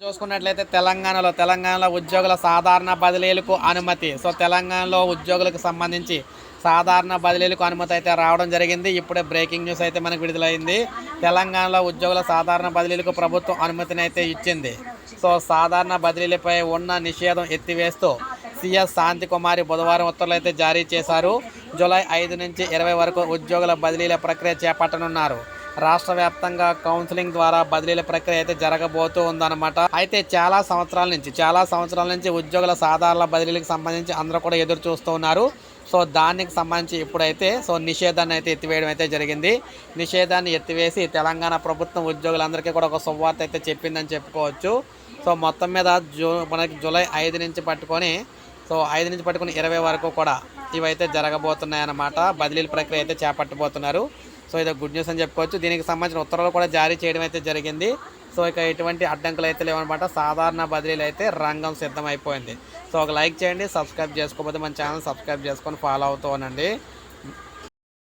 చూసుకున్నట్లయితే తెలంగాణలో తెలంగాణలో ఉద్యోగుల సాధారణ బదిలీలకు అనుమతి. సో తెలంగాణలో ఉద్యోగులకు సంబంధించి సాధారణ బదిలీలకు అనుమతి అయితే రావడం జరిగింది. ఇప్పుడే బ్రేకింగ్ న్యూస్ అయితే మనకు విడుదలైంది. తెలంగాణలో ఉద్యోగుల సాధారణ బదిలీలకు ప్రభుత్వం అనుమతిని అయితే ఇచ్చింది. సో సాధారణ బదిలీలపై ఉన్న నిషేధం ఎత్తివేస్తూ సిఎస్ శాంతి కుమారి బుధవారం ఉత్తర్వులు అయితే జారీ చేశారు. జూలై ఐదు నుంచి ఇరవై వరకు ఉద్యోగుల బదిలీల ప్రక్రియ చేపట్టనున్నారు. రాష్ట్ర వ్యాప్తంగా కౌన్సిలింగ్ ద్వారా బదిలీల ప్రక్రియ అయితే జరగబోతూ ఉందన్నమాట. అయితే చాలా సంవత్సరాల నుంచి చాలా సంవత్సరాల నుంచి ఉద్యోగుల సాధారణ బదిలీలకు సంబంధించి అందరూ కూడా ఎదురు చూస్తూ ఉన్నారు. సో దానికి సంబంధించి ఇప్పుడైతే సో నిషేధాన్ని అయితే ఎత్తివేయడం అయితే జరిగింది. నిషేధాన్ని ఎత్తివేసి తెలంగాణ ప్రభుత్వం ఉద్యోగులందరికీ కూడా ఒక శుభవార్త అయితే చెప్పిందని చెప్పుకోవచ్చు. సో మొత్తం మీద జూ మనకి జూలై ఐదు నుంచి పట్టుకొని సో ఐదు నుంచి పట్టుకుని ఇరవై వరకు కూడా ఇవైతే జరగబోతున్నాయి అన్నమాట బదిలీల ప్రక్రియ అయితే చేపట్టబోతున్నారు. సో ఇది గుడ్ న్యూస్ అని చెప్పుకోవచ్చు. దీనికి సంబంధించిన ఉత్తర్వులు కూడా జారీ చేయడం అయితే జరిగింది. సో ఇక ఎటువంటి అడ్డంకులు అయితే లేవనమాట. సాధారణ బదిలీలు అయితే రంగం సిద్ధమైపోయింది. సో ఒక లైక్ చేయండి సబ్స్క్రైబ్ చేసుకోకపోతే మన ఛానల్ సబ్స్క్రైబ్ చేసుకొని ఫాలో అవుతూ ఉండండి.